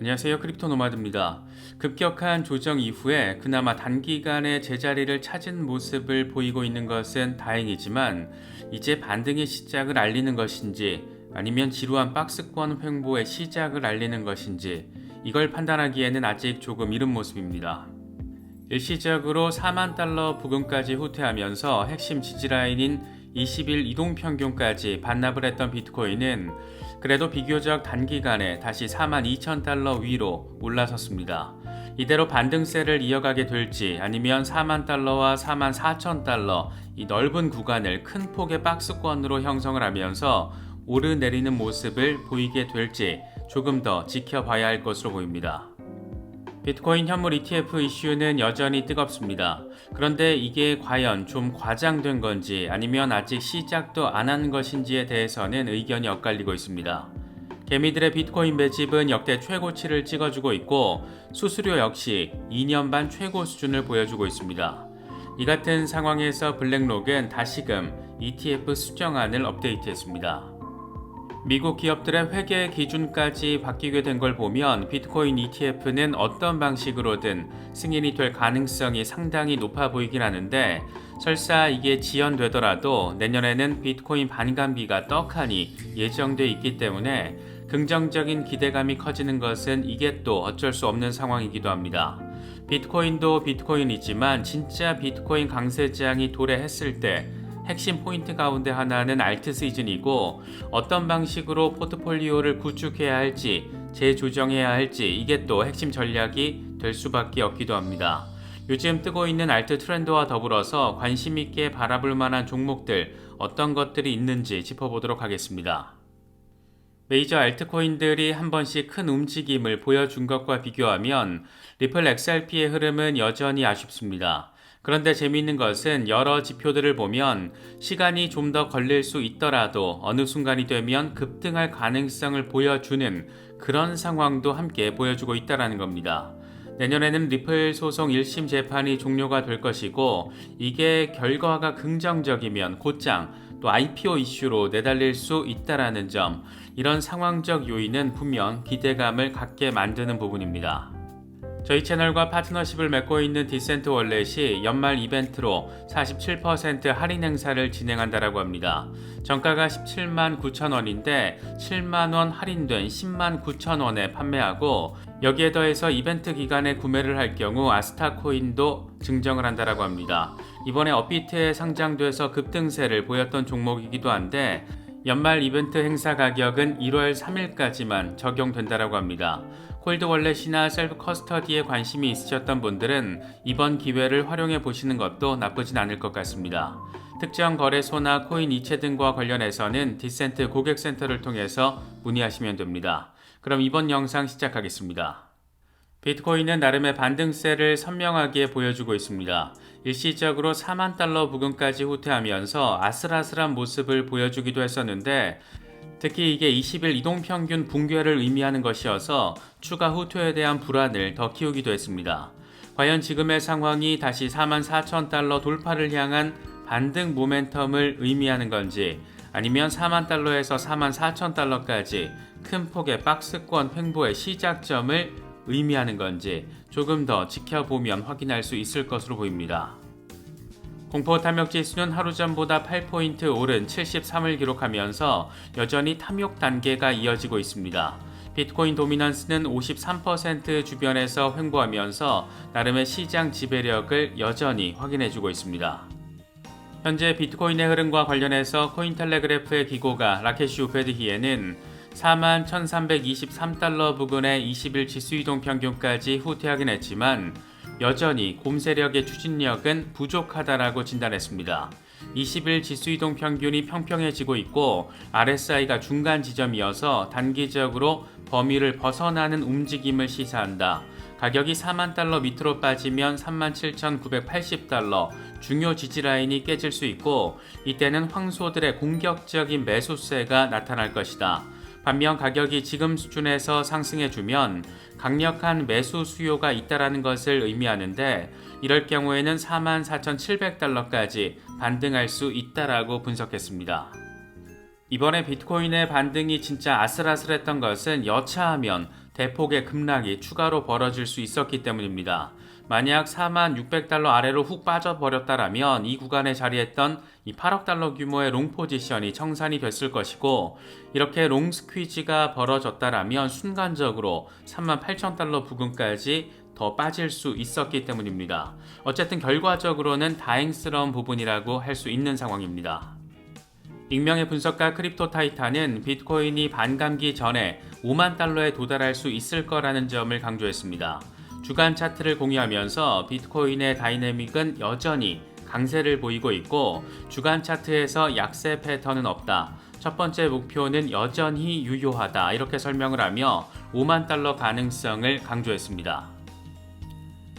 안녕하세요. 크립토 노마드입니다. 급격한 조정 이후에 그나마 단기간에 제자리를 찾은 모습을 보이고 있는 것은 다행이지만 이제 반등의 시작을 알리는 것인지 아니면 지루한 박스권 횡보의 시작을 알리는 것인지 이걸 판단하기에는 아직 조금 이른 모습입니다. 일시적으로 4만 달러 부근까지 후퇴하면서 핵심 지지라인인 20일 이동 평균까지 반납을 했던 비트코인은 그래도 비교적 단기간에 다시 4만 2천 달러 위로 올라섰습니다. 이대로 반등세를 이어가게 될지 아니면 4만 달러와 4만 4천 달러 이 넓은 구간을 큰 폭의 박스권으로 형성을 하면서 오르내리는 모습을 보이게 될지 조금 더 지켜봐야 할 것으로 보입니다. 비트코인 현물 ETF 이슈는 여전히 뜨겁습니다. 그런데 이게 과연 좀 과장된 건지 아니면 아직 시작도 안 한 것인지에 대해서는 의견이 엇갈리고 있습니다. 개미들의 비트코인 매집은 역대 최고치를 찍어주고 있고 수수료 역시 2년 반 최고 수준을 보여주고 있습니다. 이 같은 상황에서 블랙록은 다시금 ETF 수정안을 업데이트했습니다. 미국 기업들의 회계 기준까지 바뀌게 된 걸 보면 비트코인 ETF는 어떤 방식으로든 승인이 될 가능성이 상당히 높아 보이긴 하는데 설사 이게 지연되더라도 내년에는 비트코인 반감기가 떡하니 예정돼 있기 때문에 긍정적인 기대감이 커지는 것은 이게 또 어쩔 수 없는 상황이기도 합니다. 비트코인도 비트코인이지만 진짜 비트코인 강세장이 도래했을 때 핵심 포인트 가운데 하나는 알트 시즌이고 어떤 방식으로 포트폴리오를 구축해야 할지 재조정해야 할지 이게 또 핵심 전략이 될 수밖에 없기도 합니다. 요즘 뜨고 있는 알트 트렌드와 더불어서 관심 있게 바라볼 만한 종목들 어떤 것들이 있는지 짚어보도록 하겠습니다. 메이저 알트코인들이 한 번씩 큰 움직임을 보여준 것과 비교하면 리플 XRP의 흐름은 여전히 아쉽습니다. 그런데 재미있는 것은 여러 지표들을 보면 시간이 좀 더 걸릴 수 있더라도 어느 순간이 되면 급등할 가능성을 보여주는 그런 상황도 함께 보여주고 있다는 겁니다. 내년에는 리플 소송 1심 재판이 종료가 될 것이고 이게 결과가 긍정적이면 곧장 또 IPO 이슈로 내달릴 수 있다라는 점 이런 상황적 요인은 분명 기대감을 갖게 만드는 부분입니다. 저희 채널과 파트너십을 맺고 있는 디센트 월렛이 연말 이벤트로 47% 할인 행사를 진행한다라고 합니다. 정가가 17만 9천 원인데 7만 원 할인된 10만 9천 원에 판매하고 여기에 더해서 이벤트 기간에 구매를 할 경우 아스타 코인도 증정을 한다라고 합니다. 이번에 업비트에 상장돼서 급등세를 보였던 종목이기도 한데 연말 이벤트 행사 가격은 1월 3일까지만 적용된다라고 합니다. 콜드 월렛이나 셀프 커스터디에 관심이 있으셨던 분들은 이번 기회를 활용해 보시는 것도 나쁘진 않을 것 같습니다. 특정 거래소나 코인 이체 등과 관련해서는 디센트 고객센터를 통해서 문의하시면 됩니다. 그럼 이번 영상 시작하겠습니다. 비트코인은 나름의 반등세를 선명하게 보여주고 있습니다. 일시적으로 4만 달러 부근까지 후퇴하면서 아슬아슬한 모습을 보여주기도 했었는데 특히 이게 20일 이동평균 붕괴를 의미하는 것이어서 추가 후퇴에 대한 불안을 더 키우기도 했습니다. 과연 지금의 상황이 다시 4만 4천 달러 돌파를 향한 반등 모멘텀을 의미하는 건지 아니면 4만 달러에서 4만 4천 달러까지 큰 폭의 박스권 횡보의 시작점을 의미하는 건지 조금 더 지켜보면 확인할 수 있을 것으로 보입니다. 공포 탐욕 지수는 하루 전보다 8포인트 오른 73을 기록하면서 여전히 탐욕 단계가 이어지고 있습니다. 비트코인 도미넌스는 53% 주변에서 횡보하면서 나름의 시장 지배력을 여전히 확인해주고 있습니다. 현재 비트코인의 흐름과 관련해서 코인텔레그래프의 기고가 라켓시 우페드히에는 4만 1323달러 부근의 20일 지수이동 평균까지 후퇴하긴 했지만 여전히 곰 세력의 추진력은 부족하다라고 진단했습니다. 20일 지수이동 평균이 평평해지고 있고 RSI가 중간 지점이어서 단기적으로 범위를 벗어나는 움직임을 시사한다. 가격이 4만 달러 밑으로 빠지면 37,980달러 중요 지지 라인이 깨질 수 있고 이때는 황소들의 공격적인 매수세가 나타날 것이다. 반면 가격이 지금 수준에서 상승해주면 강력한 매수 수요가 있다라는 것을 의미하는데 이럴 경우에는 44,700달러까지 반등할 수 있다라고 분석했습니다. 이번에 비트코인의 반등이 진짜 아슬아슬했던 것은 여차하면 대폭의 급락이 추가로 벌어질 수 있었기 때문입니다. 만약 4만 600달러 아래로 훅 빠져버렸다라면 이 구간에 자리했던 이 8억 달러 규모의 롱 포지션이 청산이 됐을 것이고 이렇게 롱 스퀴즈가 벌어졌다라면 순간적으로 3만 8천 달러 부근까지 더 빠질 수 있었기 때문입니다. 어쨌든 결과적으로는 다행스러운 부분이라고 할 수 있는 상황입니다. 익명의 분석가 크립토 타이탄은 비트코인이 반감기 전에 5만 달러에 도달할 수 있을 거라는 점을 강조했습니다. 주간 차트를 공유하면서 비트코인의 다이내믹은 여전히 강세를 보이고 있고 주간 차트에서 약세 패턴은 없다. 첫 번째 목표는 여전히 유효하다. 이렇게 설명을 하며 5만 달러 가능성을 강조했습니다.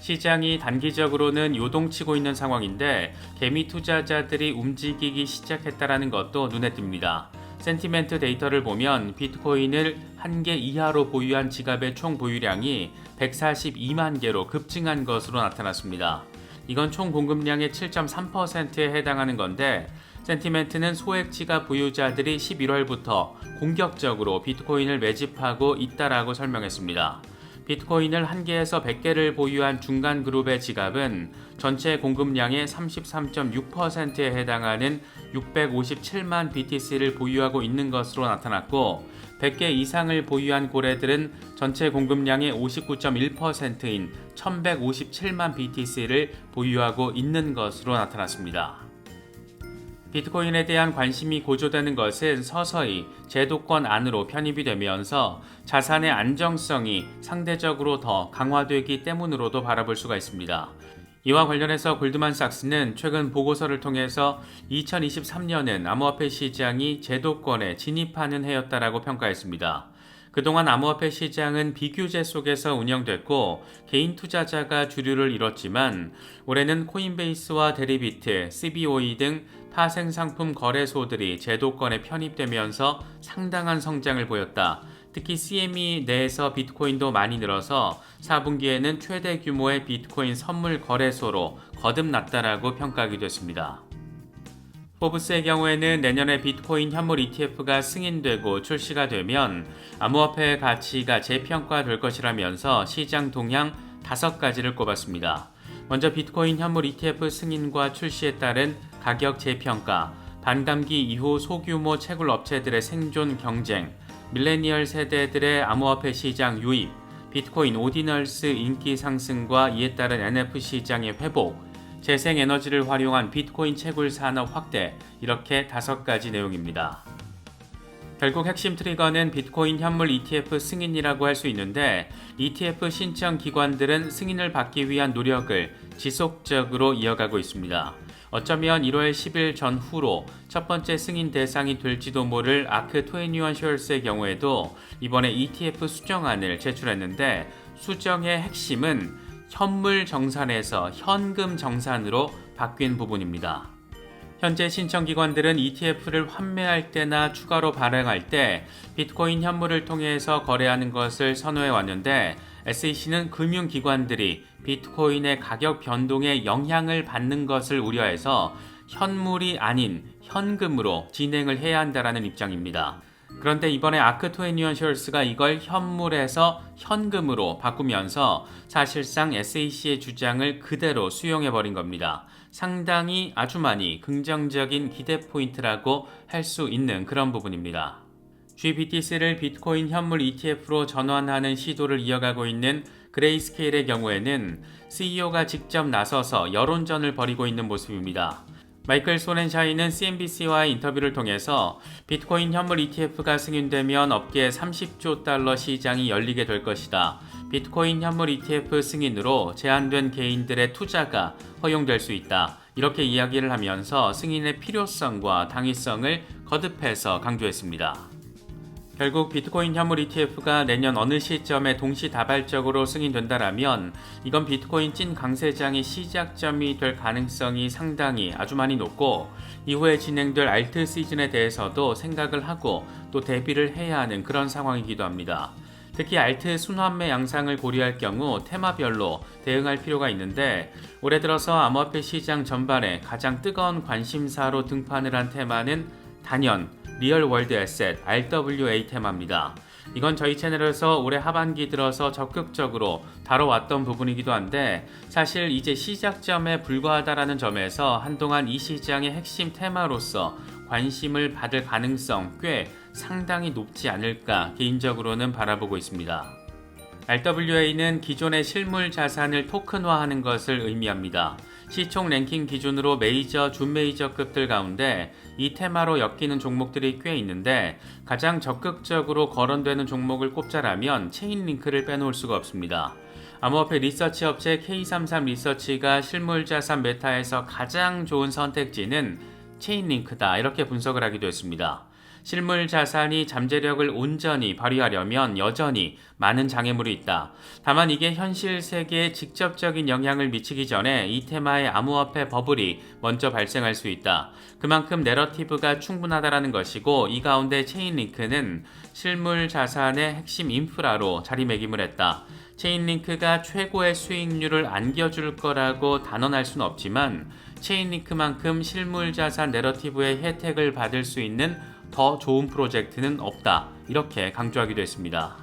시장이 단기적으로는 요동치고 있는 상황인데 개미 투자자들이 움직이기 시작했다라는 것도 눈에 띕니다. 센티멘트 데이터를 보면 비트코인을 한 개 이하로 보유한 지갑의 총 보유량이 142만 개로 급증한 것으로 나타났습니다. 이건 총 공급량의 7.3%에 해당하는 건데 센티멘트는 소액 지갑 보유자들이 11월부터 공격적으로 비트코인을 매집하고 있다라고 설명했습니다. 비트코인을 한 개에서 100개를 보유한 중간 그룹의 지갑은 전체 공급량의 33.6%에 해당하는 657만 BTC를 보유하고 있는 것으로 나타났고 100개 이상을 보유한 고래들은 전체 공급량의 59.1%인 1157만 BTC를 보유하고 있는 것으로 나타났습니다. 비트코인에 대한 관심이 고조되는 것은 서서히 제도권 안으로 편입이 되면서 자산의 안정성이 상대적으로 더 강화되기 때문으로도 바라볼 수가 있습니다. 이와 관련해서 골드만삭스는 최근 보고서를 통해서 2023년은 암호화폐 시장이 제도권에 진입하는 해였다라고 평가했습니다. 그동안 암호화폐 시장은 비규제 속에서 운영됐고 개인 투자자가 주류를 이뤘지만 올해는 코인베이스와 데리비트, CBOE 등 파생 상품 거래소들이 제도권에 편입되면서 상당한 성장을 보였다. 특히 CME 내에서 비트코인도 많이 늘어서 4분기에는 최대 규모의 비트코인 선물 거래소로 거듭났다라고 평가하기도 했습니다. 포브스의 경우에는 내년에 비트코인 현물 ETF가 승인되고 출시가 되면 암호화폐의 가치가 재평가될 것이라면서 시장 동향 5가지를 꼽았습니다. 먼저 비트코인 현물 ETF 승인과 출시에 따른 가격 재평가, 반감기 이후 소규모 채굴 업체들의 생존 경쟁, 밀레니얼 세대들의 암호화폐 시장 유입, 비트코인 오디널스 인기 상승과 이에 따른 NF 시장의 회복, 재생에너지를 활용한 비트코인 채굴 산업 확대 이렇게 다섯 가지 내용입니다. 결국 핵심 트리거는 비트코인 현물 ETF 승인이라고 할 수 있는데 ETF 신청 기관들은 승인을 받기 위한 노력을 지속적으로 이어가고 있습니다. 어쩌면 1월 10일 전후로 첫 번째 승인 대상이 될지도 모를 아크 21 쉐어스의 경우에도 이번에 ETF 수정안을 제출했는데 수정의 핵심은 현물 정산에서 현금 정산으로 바뀐 부분입니다. 현재 신청기관들은 ETF를 환매할 때나 추가로 발행할 때 비트코인 현물을 통해서 거래하는 것을 선호해 왔는데 SEC는 금융기관들이 비트코인의 가격 변동에 영향을 받는 것을 우려해서 현물이 아닌 현금으로 진행을 해야 한다라는 입장입니다. 그런데 이번에 아크 토에니언 셜스가 이걸 현물에서 현금으로 바꾸면서 사실상 SAC의 주장을 그대로 수용해 버린 겁니다. 상당히 아주 많이 긍정적인 기대 포인트라고 할 수 있는 그런 부분입니다. GBTC를 비트코인 현물 ETF로 전환하는 시도를 이어가고 있는 그레이스케일의 경우에는 CEO가 직접 나서서 여론전을 벌이고 있는 모습입니다. 마이클 소렌샤이는 CNBC와의 인터뷰를 통해서 비트코인 현물 ETF가 승인되면 업계에 30조 달러 시장이 열리게 될 것이다. 비트코인 현물 ETF 승인으로 제한된 개인들의 투자가 허용될 수 있다. 이렇게 이야기를 하면서 승인의 필요성과 당위성을 거듭해서 강조했습니다. 결국 비트코인 현물 ETF가 내년 어느 시점에 동시다발적으로 승인된다라면 이건 비트코인 찐 강세장의 시작점이 될 가능성이 상당히 아주 많이 높고 이후에 진행될 알트 시즌에 대해서도 생각을 하고 또 대비를 해야 하는 그런 상황이기도 합니다. 특히 알트 순환매 양상을 고려할 경우 테마별로 대응할 필요가 있는데 올해 들어서 암호화폐 시장 전반에 가장 뜨거운 관심사로 등판을 한 테마는 단연 리얼 월드 에셋 RWA 테마입니다. 이건 저희 채널에서 올해 하반기 들어서 적극적으로 다뤄왔던 부분이기도 한데 사실 이제 시작점에 불과하다라는 점에서 한동안 이 시장의 핵심 테마로서 관심을 받을 가능성 꽤 상당히 높지 않을까 개인적으로는 바라보고 있습니다. RWA는 기존의 실물 자산을 토큰화하는 것을 의미합니다. 시총 랭킹 기준으로 메이저, 준메이저급들 가운데 이 테마로 엮이는 종목들이 꽤 있는데 가장 적극적으로 거론되는 종목을 꼽자라면 체인 링크를 빼놓을 수가 없습니다. 암호화폐 리서치 업체 K33 리서치가 실물 자산 메타에서 가장 좋은 선택지는 체인 링크다 이렇게 분석을 하기도 했습니다. 실물 자산이 잠재력을 온전히 발휘하려면 여전히 많은 장애물이 있다. 다만 이게 현실 세계에 직접적인 영향을 미치기 전에 이 테마의 암호화폐 버블이 먼저 발생할 수 있다. 그만큼 내러티브가 충분하다라는 것이고 이 가운데 체인링크는 실물 자산의 핵심 인프라로 자리매김을 했다. 체인링크가 최고의 수익률을 안겨줄 거라고 단언할 수는 없지만 체인링크만큼 실물 자산 내러티브의 혜택을 받을 수 있는 더 좋은 프로젝트는 없다. 이렇게 강조하기도 했습니다.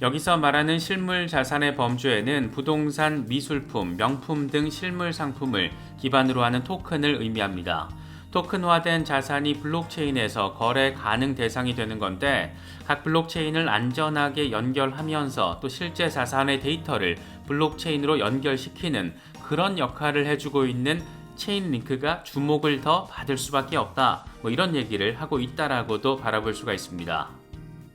여기서 말하는 실물 자산의 범주에는 부동산, 미술품, 명품 등 실물 상품을 기반으로 하는 토큰을 의미합니다. 토큰화된 자산이 블록체인에서 거래 가능 대상이 되는 건데 각 블록체인을 안전하게 연결하면서 또 실제 자산의 데이터를 블록체인으로 연결시키는 그런 역할을 해주고 있는 체인 링크가 주목을 더 받을 수밖에 없다. 뭐 이런 얘기를 하고 있다라고도 바라볼 수가 있습니다.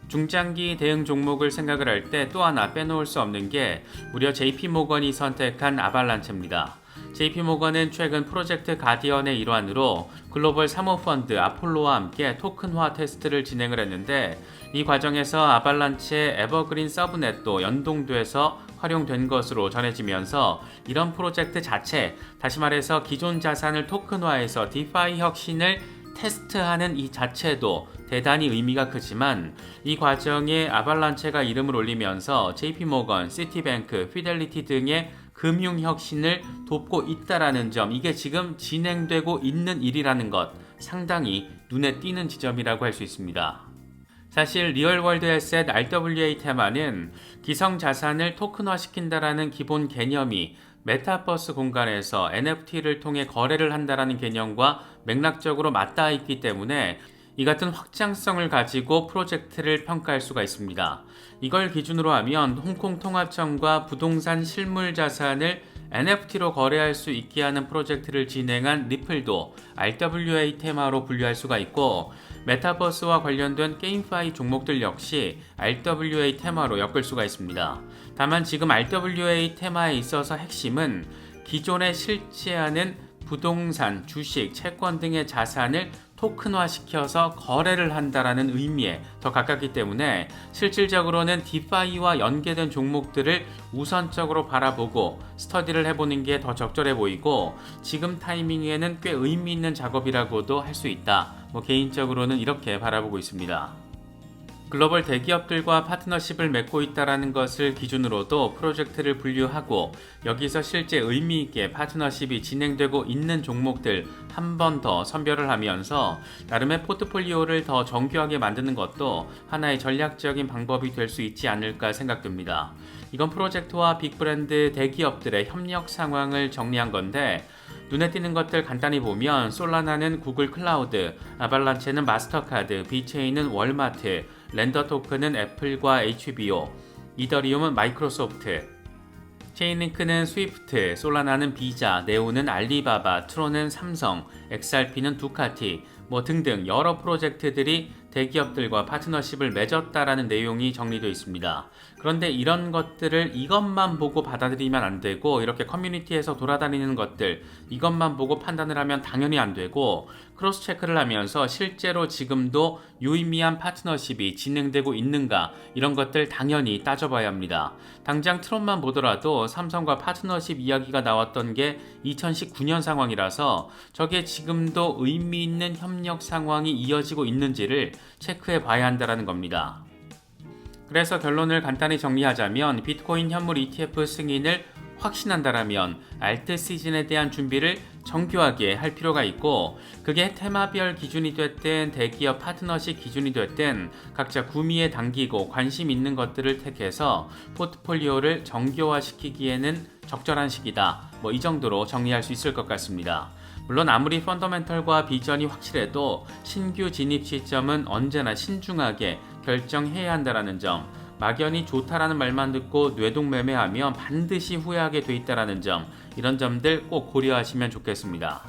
중장기 대응 종목을 생각을 할 때 또 하나 빼놓을 수 없는 게 무려 JP 모건이 선택한 아발란체입니다. JP 모건은 최근 프로젝트 가디언의 일환으로 글로벌 사모펀드 아폴로와 함께 토큰화 테스트를 진행을 했는데 이 과정에서 아발란체의 에버그린 서브넷도 연동돼서 활용된 것으로 전해지면서 이런 프로젝트 자체, 다시 말해서 기존 자산을 토큰화해서 디파이 혁신을 테스트하는 이 자체도 대단히 의미가 크지만 이 과정에 아발란체가 이름을 올리면서 JP모건, 시티뱅크, 피델리티 등의 금융 혁신을 돕고 있다라는 점, 이게 지금 진행되고 있는 일이라는 것 상당히 눈에 띄는 지점이라고 할 수 있습니다. 사실 리얼월드 에셋 RWA 테마는 기성 자산을 토큰화 시킨다라는 기본 개념이 메타버스 공간에서 NFT를 통해 거래를 한다라는 개념과 맥락적으로 맞닿아 있기 때문에 이 같은 확장성을 가지고 프로젝트를 평가할 수가 있습니다. 이걸 기준으로 하면 홍콩 통합청과 부동산 실물 자산을 NFT로 거래할 수 있게 하는 프로젝트를 진행한 리플도 RWA 테마로 분류할 수가 있고 메타버스와 관련된 게임파이 종목들 역시 RWA 테마로 엮을 수가 있습니다. 다만 지금 RWA 테마에 있어서 핵심은 기존에 실제하는 부동산, 주식, 채권 등의 자산을 토큰화시켜서 거래를 한다라는 의미에 더 가깝기 때문에 실질적으로는 디파이와 연계된 종목들을 우선적으로 바라보고 스터디를 해보는 게 더 적절해 보이고 지금 타이밍에는 꽤 의미 있는 작업이라고도 할 수 있다. 뭐 개인적으로는 이렇게 바라보고 있습니다. 글로벌 대기업들과 파트너십을 맺고 있다는 것을 기준으로도 프로젝트를 분류하고 여기서 실제 의미 있게 파트너십이 진행되고 있는 종목들 한 번 더 선별을 하면서 나름의 포트폴리오를 더 정교하게 만드는 것도 하나의 전략적인 방법이 될 수 있지 않을까 생각됩니다. 이건 프로젝트와 빅브랜드 대기업들의 협력 상황을 정리한 건데 눈에 띄는 것들 간단히 보면 솔라나는 구글 클라우드, 아발란체는 마스터카드, 비체인은 월마트, 렌더 토큰은 애플과 HBO, 이더리움은 마이크로소프트, 체인링크는 스위프트, 솔라나는 비자, 네오는 알리바바, 트론은 삼성, XRP는 두카티, 뭐 등등 여러 프로젝트들이 대기업들과 파트너십을 맺었다라는 내용이 정리되어 있습니다. 그런데 이런 것들을 이것만 보고 받아들이면 안 되고 이렇게 커뮤니티에서 돌아다니는 것들 이것만 보고 판단을 하면 당연히 안 되고 크로스 체크를 하면서 실제로 지금도 유의미한 파트너십이 진행되고 있는가 이런 것들 당연히 따져봐야 합니다. 당장 트롯만 보더라도 삼성과 파트너십 이야기가 나왔던 게 2019년 상황이라서 저게 지금도 의미 있는 협력 상황이 이어지고 있는지를 체크해 봐야 한다는 겁니다. 그래서 결론을 간단히 정리하자면 비트코인 현물 ETF 승인을 확신한다라면 알트 시즌에 대한 준비를 정교하게 할 필요가 있고 그게 테마별 기준이 됐든 대기업 파트너십 기준이 됐든 각자 구미에 당기고 관심 있는 것들을 택해서 포트폴리오를 정교화시키기에는 적절한 시기다. 뭐 이 정도로 정리할 수 있을 것 같습니다. 물론 아무리 펀더멘털과 비전이 확실해도 신규 진입 시점은 언제나 신중하게 결정해야 한다라는 점, 막연히 좋다라는 말만 듣고 뇌동매매하면 반드시 후회하게 돼 있다라는 점, 이런 점들 꼭 고려하시면 좋겠습니다.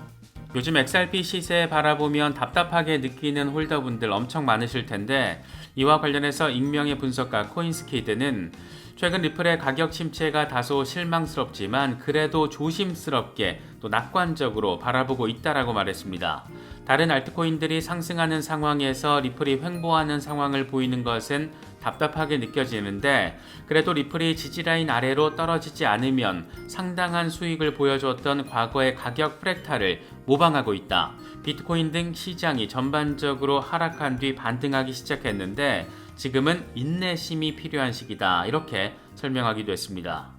요즘 XRP 시세 바라보면 답답하게 느끼는 홀더분들 엄청 많으실 텐데 이와 관련해서 익명의 분석가 코인스케이드는 최근 리플의 가격 침체가 다소 실망스럽지만 그래도 조심스럽게 또 낙관적으로 바라보고 있다라고 말했습니다. 다른 알트코인들이 상승하는 상황에서 리플이 횡보하는 상황을 보이는 것은 답답하게 느껴지는데 그래도 리플이 지지라인 아래로 떨어지지 않으면 상당한 수익을 보여주었던 과거의 가격 프랙탈을 모방하고 있다. 비트코인 등 시장이 전반적으로 하락한 뒤 반등하기 시작했는데 지금은 인내심이 필요한 시기다. 이렇게 설명하기도 했습니다.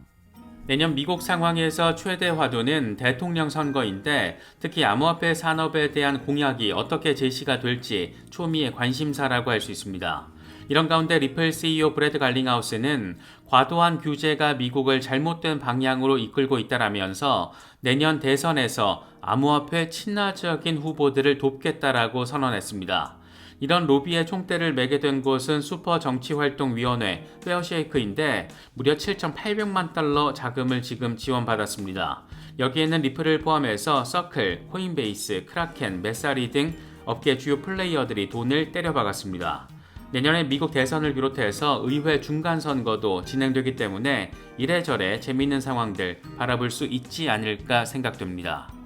내년 미국 상황에서 최대 화두는 대통령 선거인데 특히 암호화폐 산업에 대한 공약이 어떻게 제시가 될지 초미의 관심사라고 할 수 있습니다. 이런 가운데 리플 CEO 브래드 갈링하우스는 과도한 규제가 미국을 잘못된 방향으로 이끌고 있다라면서 내년 대선에서 암호화폐 친화적인 후보들을 돕겠다라고 선언했습니다. 이런 로비의 총대를 매게 된 곳은 슈퍼 정치활동위원회 페어쉐이크인데 무려 7,800만 달러 자금을 지금 지원받았습니다. 여기에는 리플을 포함해서 서클, 코인베이스, 크라켄, 메사리 등 업계 주요 플레이어들이 돈을 때려박았습니다. 내년에 미국 대선을 비롯해서 의회 중간 선거도 진행되기 때문에 이래저래 재미있는 상황들 바라볼 수 있지 않을까 생각됩니다.